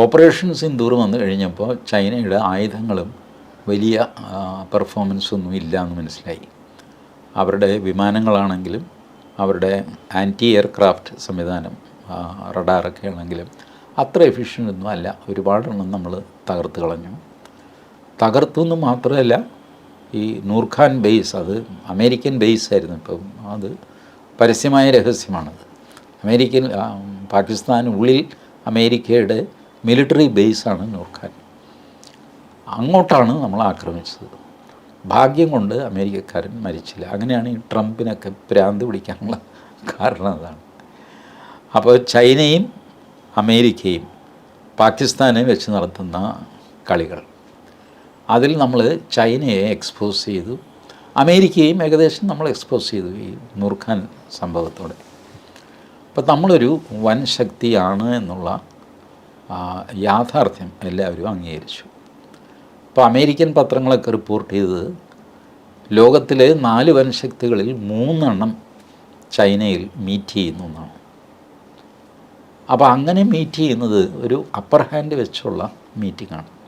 Operation Sindoor വന്നു കഴിഞ്ഞപ്പോൾ ചൈനയുടെ ആയുധങ്ങളും വലിയ പെർഫോമൻസൊന്നും ഇല്ല എന്ന് മനസ്സിലായി. അവരുടെ വിമാനങ്ങളാണെങ്കിലും അവരുടെ ആന്റി എയർക്രാഫ്റ്റ് സംവിധാനം റഡാറൊക്കെ ആണെങ്കിലും അത്ര എഫിഷ്യന്റ് ഒന്നും അല്ല. ഒരുപാടെണ്ണം നമ്മൾ തകർത്ത് കളഞ്ഞു. തകർത്തു എന്ന് മാത്രമല്ല ഈ നൂർഖാൻ ബേസ് അത് അമേരിക്കൻ ബേസ് ആയിരുന്നു ഇപ്പം. അത് പരസ്യമായ രഹസ്യമാണത്. അമേരിക്കൻ പാകിസ്ഥാൻ പാകിസ്ഥാനുള്ളിൽ അമേരിക്കയുടെ മിലിറ്ററി ബേസാണ് നൂർഖാൻ അങ്ങോട്ടാണ് നമ്മൾ ആക്രമിച്ചത്. ഭാഗ്യം കൊണ്ട് അമേരിക്കക്കാരൻ മരിച്ചില്ല. അങ്ങനെയാണ് ഈ ട്രംപിനൊക്കെ പ്രാന്ത് പിടിക്കാനുള്ള കാരണം അതാണ്. അപ്പോൾ ചൈനയും അമേരിക്കയും പാകിസ്ഥാനെ വെച്ച് നടത്തുന്ന കളികൾ. അതിൽ നമ്മൾ ചൈനയെ എക്സ്പോസ് ചെയ്തു. അമേരിക്കയും ഏകദേശം നമ്മൾ എക്സ്പോസ് ചെയ്തു ഈ നൂർഖാൻ സംഭവത്തോടെ. അപ്പോൾ നമ്മളൊരു വൻ ശക്തിയാണ് എന്നുള്ള യാഥാർത്ഥ്യം എല്ലാവരും അംഗീകരിച്ചു. അപ്പോൾ അമേരിക്കൻ പത്രങ്ങളൊക്കെ റിപ്പോർട്ട് ചെയ്തത് ലോകത്തിലെ നാല് വൻ ശക്തികളിൽ മൂന്നെണ്ണം ചൈനയിൽ മീറ്റ് ചെയ്യുന്നു എന്നാണ് അപ്പോൾ അങ്ങനെ മീറ്റ് ചെയ്യുന്നത് ഒരു അപ്പർ ഹാൻഡ് വെച്ചുള്ള മീറ്റിംഗാണ്